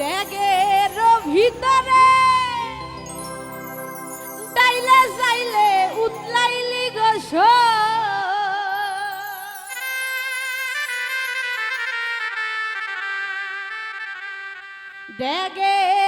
ড্যাগের ভিতরে। ডাইলে চাইলে উতলাইলি গোস ড্যাগের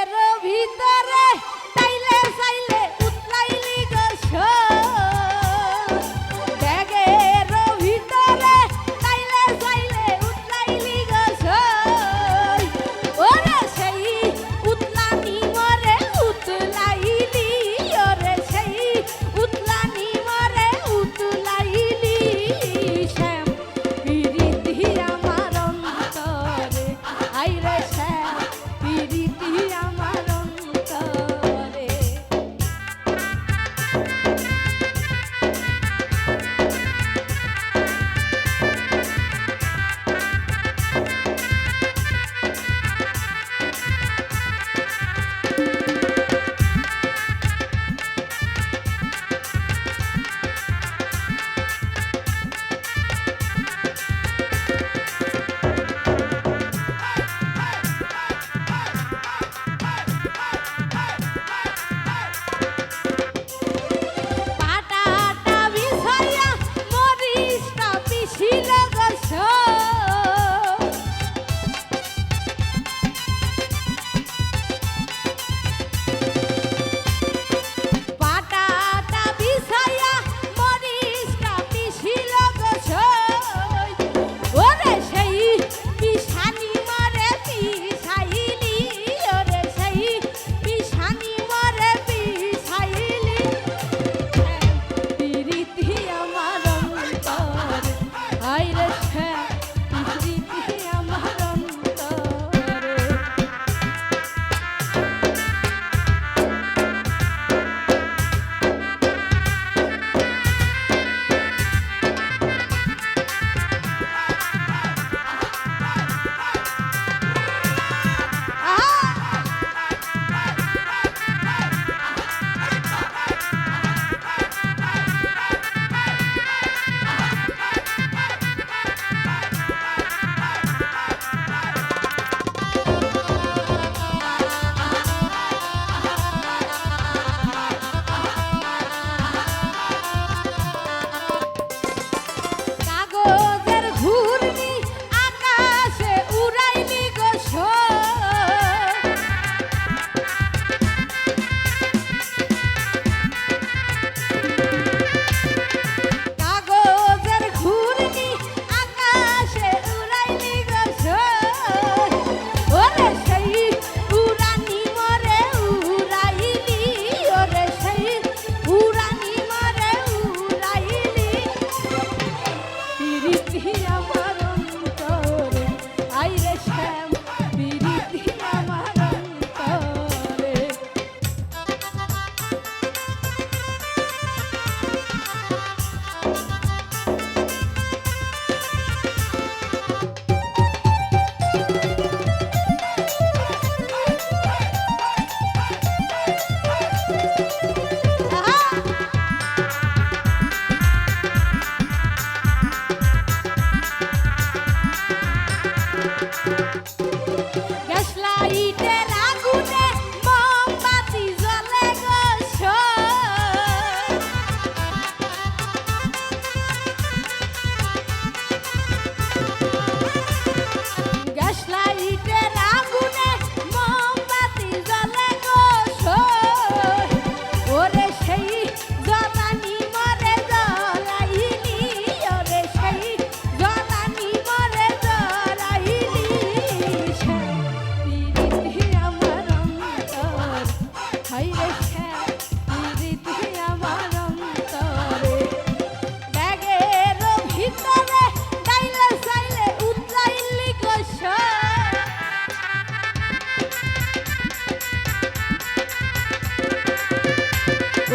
Yeah.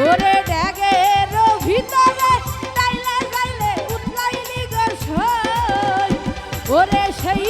ওরে ড্যাগের ভিতরে টাইলে টাইলে উঠলাইনি সেই